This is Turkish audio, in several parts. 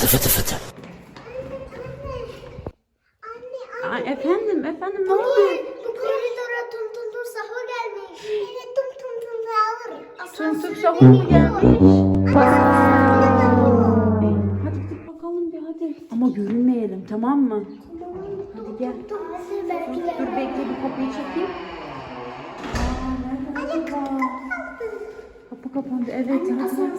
Fıtı fıtı fıtı. Anne, Ay, efendim efendim ne anne. oluyor? Bu koridora tum tum tum sahur gelmiş. Evet tum tum tum sahur. Tum tum sahur mu gelmiş? Hadi gidip bakalım bir hadi. Ama görünmeyelim tamam mı? Hadi gel. Dur bekle bir kapıyı çekeyim. Aa, nerede acaba? Kapı kapandı evet hadi.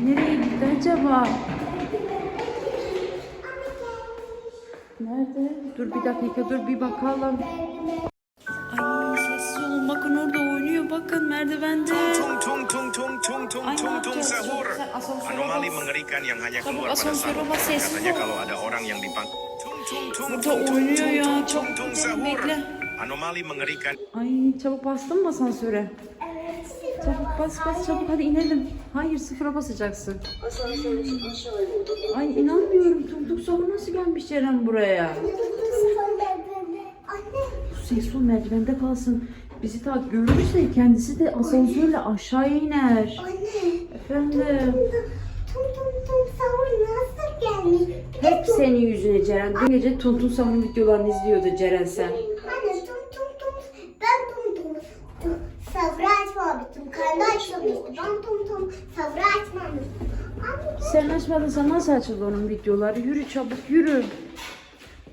Nereye gitti acaba? Nerede? Dur bir dakika dur bir bakalım. Ay sessiz olun bakın orada oynuyor bakın merdivende. Tung tung tung tung tung tung tung tung sahur. Anomali mengerikan yang hanya Çabuk keluar pada asansöre sahur. bas, sessiz Katanya ol. kalau ada orang yang dipang. Tung tung tung Burada tung tung oynuyor tung ya. tung Çabuk tung gidelim, sahur. bekle. Anomali mengerikan. Ay çabuk bastın mı asansöre? Çabuk bas bas çabuk hadi inelim. Hayır sıfıra basacaksın. Ay inanmıyorum. Tuk sonra nasıl gelmiş Ceren buraya? Ol merdivende kalsın. Bizi ta görürse kendisi de asansörle aşağıya iner. Anne. Efendim. Tum tum sahur nasıl gelmiş? Hep senin yüzüne Ceren. Dün gece Tuntun Sam'ın videolarını izliyordu Ceren sen. Anne tum tum tum. Ben tum tum tum. Sahur açmamıştım. Karnı açmamıştım. Ben tum tum sahur açmamıştım. Anne. Sen açmadın sen nasıl açıldı onun videoları? Yürü çabuk yürü.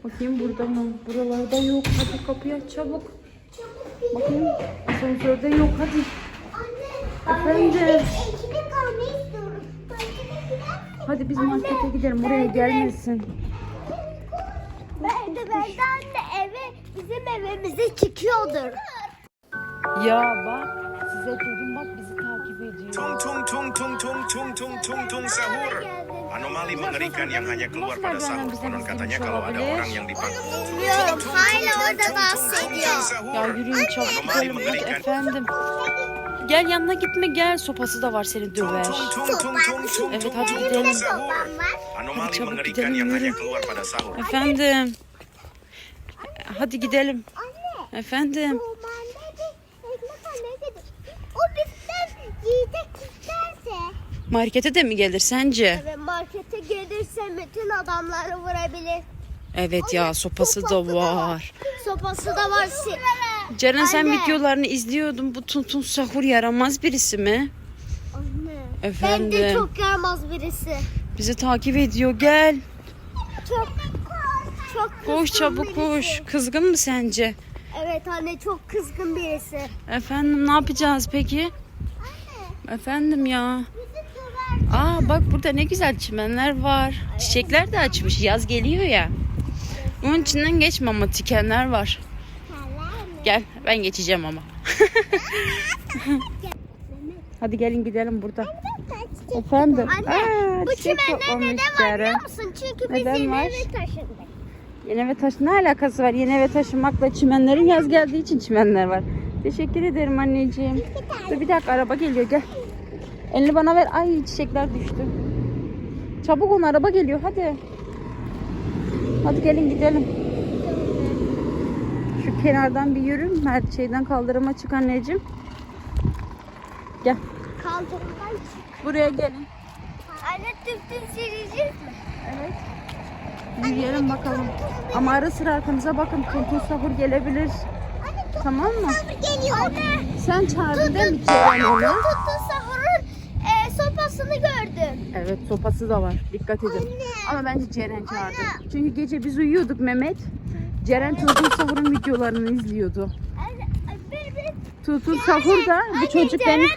Bakayım burada mı? Buralarda yok. Hadi kapıyı aç çabuk. Bakayım asansörde yok hadi. Anne. Efendim? Anne. Hadi biz markete gidelim oraya gelmesin. Merdivende anne eve bizim evimize çıkıyordur. Ya bak size dedim bak. Tung tung tung tung tung tung tung tung tung sahur. Anomali mengerikan yang hanya keluar pada sahur. Konon katanya kalau ada orang yang dipang. Bilmiyorum hala orada dans ediyor. Ya yürüyün çabuk gidelim hadi efendim. Gel yanına gitme gel sopası da var seni döver. Evet, hadi gidelim. Hadi Anomali çabuk gidelim, yang yürü. hanya keluar pada sahur. Efendim. Hadi gidelim. Anne. Efendim. Bu mandalina ekmek almaya gidiyor. O bizden yiyecek isterse. Markete de mi gelir sence? Evet markete gelirse bütün adamları vurabilir. Evet ya sopası da var. Sopası da var. Ceren sen Anne. videolarını izliyordun. Bu tuntun sahur yaramaz birisi mi? Anne. Efendim. Bence çok yaramaz birisi. Bizi takip ediyor. Gel. Çok çok Koş çabuk birisi. koş. Kızgın mı sence? Evet anne çok kızgın birisi. Efendim ne yapacağız peki? Efendim ya. Aa bak burada ne güzel çimenler var. Çiçekler de açmış. Yaz geliyor ya. Onun içinden geçme ama tikenler var. Gel ben geçeceğim ama. Hadi gelin gidelim burada. Efendim. Anne Aa, bu çiçek çimenler neden var Ceren. biliyor musun? Çünkü biz Neden yeni var? eve taşındık. Yeni eve taşı ne alakası var? Yeni eve taşınmakla çimenlerin yaz geldiği için çimenler var. Teşekkür ederim anneciğim. Dur bir dakika araba geliyor gel. Elini bana ver. Ay çiçekler düştü. Çabuk on araba geliyor hadi. Hadi gelin gidelim. Şu kenardan bir yürü. Mert şeyden kaldırıma çık anneciğim. Gel. Kaldırımdan çık. Buraya gelin. Anne tüm sileceğiz mi? Evet. Yürüyelim bakalım. Ama ara sıra arkanıza bakın. Tuntun sahur gelebilir. Tamam mı? Geliyor. Anne. Sen çağırdın değil mi Ceren onu? E, sopasını gördüm. Evet sopası da var. Dikkat edin. Anne. Ama bence Ceren çağırdı. Çünkü gece biz uyuyorduk Mehmet. Ceren Tuğtun Sahur'un videolarını izliyordu. Anne. Tuğtun Sahur da bu Anne, çocuk Ceren, benim.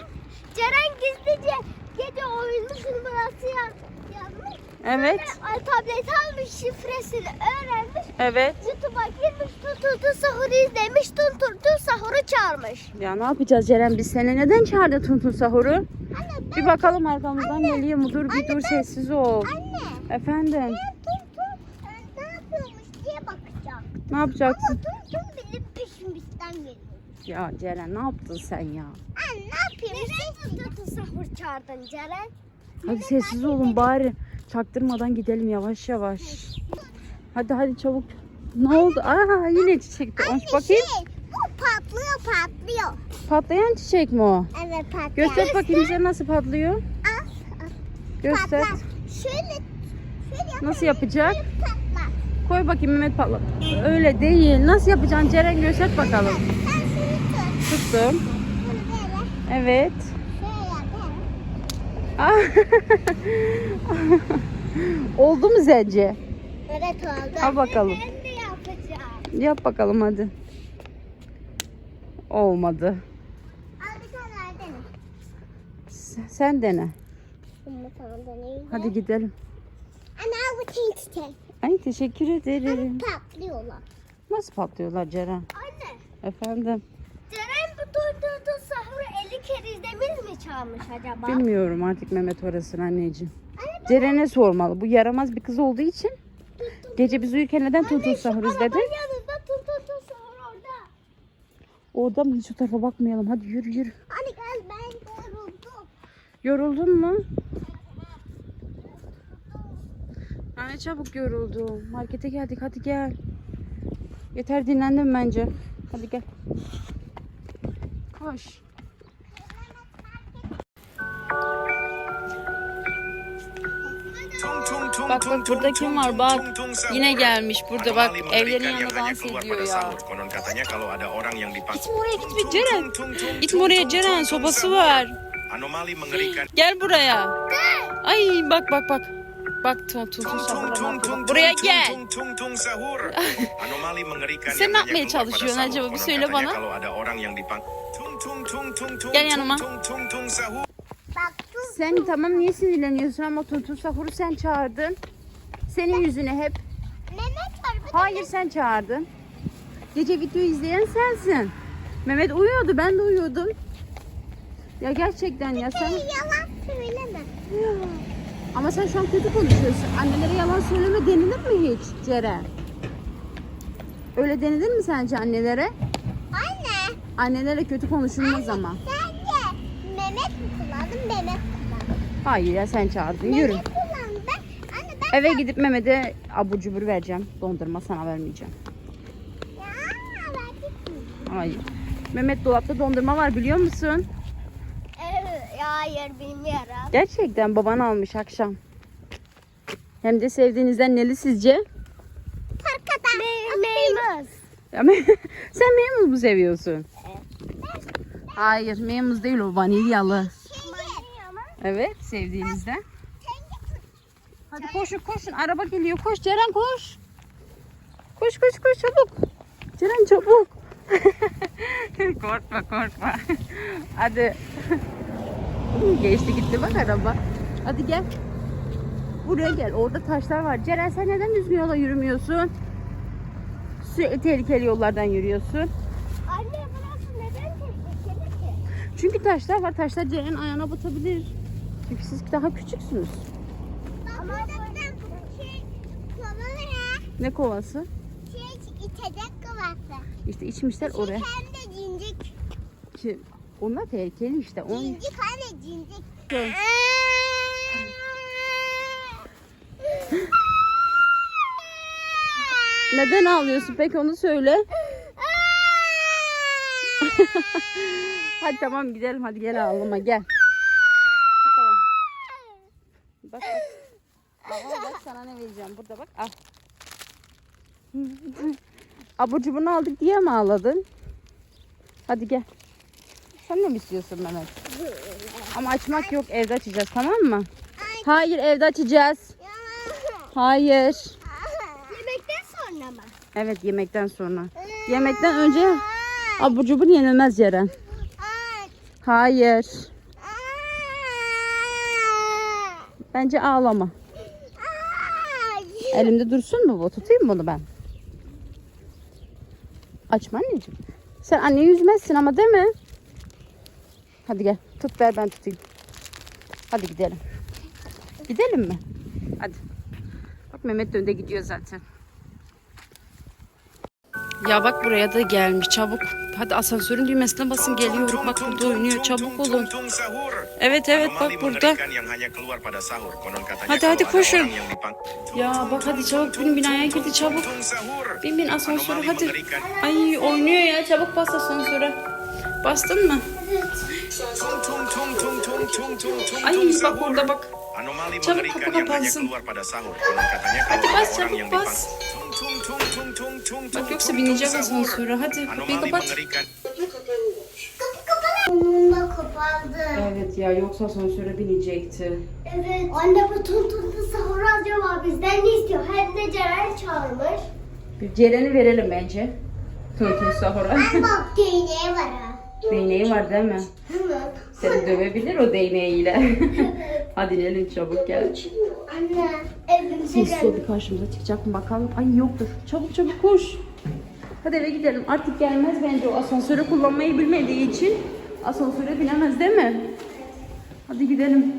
Ceren gizlice gece oyunlu numarası yaz, yazmış. Evet. Ay, tablet almış şifresini öğrenmiş. Evet. YouTube'a girmiş tutuldu sahuru izlemiş tutuldu sahuru çağırmış. Ya ne yapacağız Ceren? Biz seni neden çağırdı Tuntun Sahur'u? Anne Bir bakalım arkamızdan geliyor mu? Dur bir dur sessiz ol. Anne. Efendim. Ben Tum Tum ne yapıyormuş diye bakacağım. Ne yapacaksın? Tum Tum bilip peşimizden geliyor. Ya Ceren ne yaptın sen ya? Anne ne yapayım? Neden tutuldu sahur çağırdın Ceren? Hadi sessiz olun bari. Çaktırmadan gidelim yavaş yavaş. Hadi hadi çabuk. Ne oldu? Aa yine çiçek olmuş. Bakayım. Şey, bu patlıyor patlıyor. Patlayan çiçek mi o? Evet patlıyor. Göster bakayım bize nasıl patlıyor. Al, al. Göster. Patlar. Şöyle şöyle. Nasıl yapacak? Patlat. Koy bakayım Mehmet patlat. Öyle değil. Nasıl yapacaksın Ceren göster bakalım. Sen şunu tut. Tuttum. Bunu böyle. Evet. Oldu mu sence? Evet oldu. Al bakalım. Ben de yapacağım. Yap bakalım hadi. Olmadı. Al bir tane daha dene. S- Sen dene. Hadi gidelim. Anne al bu çiçek. Ay teşekkür ederim. Patlıyorlar. Nasıl patlıyorlar Ceren? Anne. Efendim. Ceren bu durdurduğu sahuru 50 kere izlemiş mi çalmış acaba? Bilmiyorum artık Mehmet orasını anneciğim. Anne. Ceren'e sormalı. Bu yaramaz bir kız olduğu için gece biz uyurken neden Tuntun Sahur izledi? arabanın yanında durdurduğu sahur orada. Orada mı? Hiç o tarafa bakmayalım. Hadi yürü yürü. Anne gel ben yoruldum. Yoruldun mu? Anne çabuk yoruldum. Markete geldik. Hadi gel. Yeter dinlendim bence. Hadi gel. Koş. Bak bak burada kim var bak. Yine gelmiş burada bak. Evlerin hanya dans ediyor ya. Gitme oraya gitme Ceren. Gitme oraya Ceren. Sobası var. Anomali mengerikan. Gel buraya. Ay bak bak bak. Bak tun tun tun sahura tung, tung, Buraya gel. tung, tung, tung, sahur. Anomali mengerikan Sen ne yapmaya çalışıyorsun acaba? Bir söyle bana. Kalau ada orang yang dipanggil. Tung, tung, tung, tung, tung, Gel yanıma. tung, tung, tung, sahur. Bak dur. Sen tamam niye sinirleniyorsun ama tun tun sahuru sen çağırdın. Senin yüzüne hep. Mehmet var. bir de Hayır sen çağırdın. Gece video izleyen sensin. Mehmet uyuyordu ben de uyuyordum. Ya gerçekten ya sen... Yalan söyleme. Ama sen şu an kötü konuşuyorsun. Annelere yalan söyleme denilir mi hiç Ceren? Öyle denilir mi sence annelere? Anne. Annelere kötü konuşulmaz ama. Sence Mehmet mi kullandı? Mehmet kullandı. Hayır ya sen çağırdın. Yürü. Mehmet kullandı. Anne ben Eve gidip Mehmet'e abur cubur vereceğim. Dondurma sana vermeyeceğim. ya? Hayır. Mehmet dolapta dondurma var biliyor musun? Hayır bilmiyorum. Gerçekten baban almış akşam. Hem de sevdiğinizden neli sizce? Parkada. Me- sen memuz mu seviyorsun? Hayır memuz değil o vanilyalı. Evet sevdiğinizden. Hadi koşun koşun araba geliyor koş Ceren koş. Koş koş koş çabuk. Ceren çabuk. korkma korkma. Hadi. Geçti gitti bak araba. Hadi gel. Buraya gel. Orada taşlar var. Ceren sen neden düzgün yola yürümüyorsun? Sürekli tehlikeli yollardan yürüyorsun. Anne burası neden tehlikeli ki? Çünkü taşlar var. Taşlar Ceren'in ayağına batabilir. Çünkü siz daha küçüksünüz. Ama şey Ne kovası? şey içecek kovası. İşte içmişler oraya. Şey hem de cincik. Ki onlar tehlikeli işte. Onun... Cincik anne cincik. Neden ağlıyorsun peki onu söyle. hadi tamam gidelim hadi gel ağlama gel. Hadi, tamam. Bak bak. Al, bak sana ne vereceğim burada bak al. Abur cuburunu aldık diye mi ağladın? Hadi gel. Sen ne mi istiyorsun Mehmet? Ama açmak yok evde açacağız tamam mı? Hayır evde açacağız. Hayır. Yemekten sonra mı? Evet yemekten sonra. Yemekten önce abur cubur yenilmez Ceren. Hayır. Bence ağlama. Elimde dursun mu bu? Tutayım mı bunu ben? Açma anneciğim. Sen anneyi üzmezsin ama değil mi? Hadi gel. Tut ver ben tutayım. Hadi gidelim. Gidelim mi? Hadi. Bak Mehmet de önde gidiyor zaten. Ya bak buraya da gelmiş çabuk. Hadi asansörün düğmesine basın geliyorum. Bak burada oynuyor çabuk olun. Evet evet bak burada. Hadi, hadi koşun. Ya bak hadi çabuk bin binaya girdi çabuk. Bin bin asansöre hadi. Ay oynuyor ya çabuk bas asansöre. Bastın mı? Tung, tung, tung, tung, tung, tung, tung, tung, Ay tung, bak orada bak. Anomali Çabuk mengerikan kapı yang hanya kapansın. keluar pada sahur. Konon katanya Hadi kalau ada bas, orang yang bas. Bak yoksa bineceğiz asansöre. Hadi kapıyı Anomali kapat. mengerikan. Kapandı. Evet ya yoksa asansöre binecekti. Evet. Anne bu tun tun tun sahur acaba bizden ne istiyor? Hem de Ceren çağırmış. Bir Ceren'i verelim bence. Tuntun sahura. Bak değneği var ha. Değneği var değil mi? Seni dövebilir o değneğiyle. Hadi inelim çabuk gel. Anne evimize bir karşımıza çıkacak mı bakalım. Ay yoktur. Çabuk çabuk koş. Hadi eve gidelim. Artık gelmez bence o asansörü kullanmayı bilmediği için asansöre binemez değil mi? Hadi gidelim.